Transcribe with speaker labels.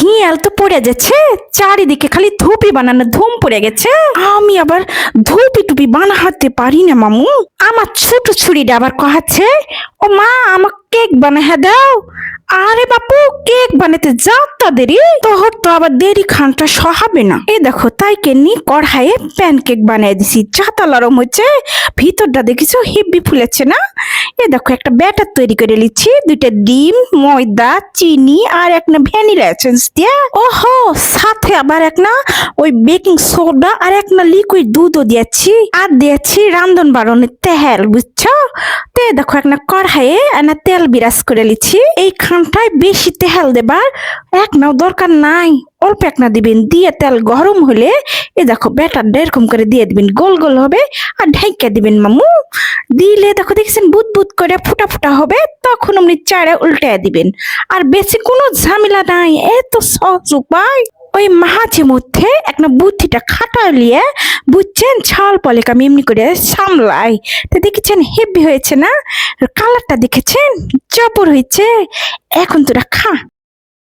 Speaker 1: হিয়াল তো পড়ে যাচ্ছে চারিদিকে খালি ধুপি বানানো ধুম পড়ে গেছে। আমি আবার ধুপি টুপি বানাতে পারি না, মামু। আমার ছোট ছুরিটা আবার কহাচ্ছে ও মা, আমাকে কেক বানা দাও। আরে বাপু, কেক বানাতে যাও তা দেরি। তোহর তো আবার দেরি খানটা সহাবে না। এই দেখো, তাই কেনি কড়াইয়ে প্যান কেক বানিয়ে দিছি। চাতা লরম হচ্ছে ভিতরটা দেখিছো, হিব্বি ফুলেছে না? এ দেখো, একটা ব্যাটার তৈরি করে নিচ্ছি। দুইটা ডিম, ময়দা, চিনি আর একটা ভ্যানিলা এসেন্স দিয়ে। ওহো, সাথে আবার এক না ওই বেকিং সোডা আর এক না লিকুইড দুধও দিয়েছি। আর দিয়েছি রান্ধন বাড়নের তেল, বুঝছ? তে দেখো, এক একটা কড়াইয়ে না তেল বিরাজ করে লিছি এই খানটায় বেশি তেল দেবার এক নাও দরকার নাই। অল্প এক না দিবেন, দিয়ে তেল গরম হলে এ দেখো ব্যাটারটা এরকম করে দিয়ে দিবেন, গোল গোল হবে আর ঢাইকা দিবেন মামু। দিলে দেখো দেখছেন বুত বুত করে ফুটা ফুটা হবে, তখন আপনি চারে উল্টে দিবেন। আর বেশি কোনো ঝামেলা নাই, এত সহজ উপায়। ওই মাঝে মধ্যে একটা বুদ্ধিটা খাটালিয়ে বুঝছেন, ছাল পলে আমি এমনি করে সামলাই। তো দেখেছেন, হেভি হয়েছে না? কালারটা দেখেছেন? জবর হয়েছে। এখন তোরা খা।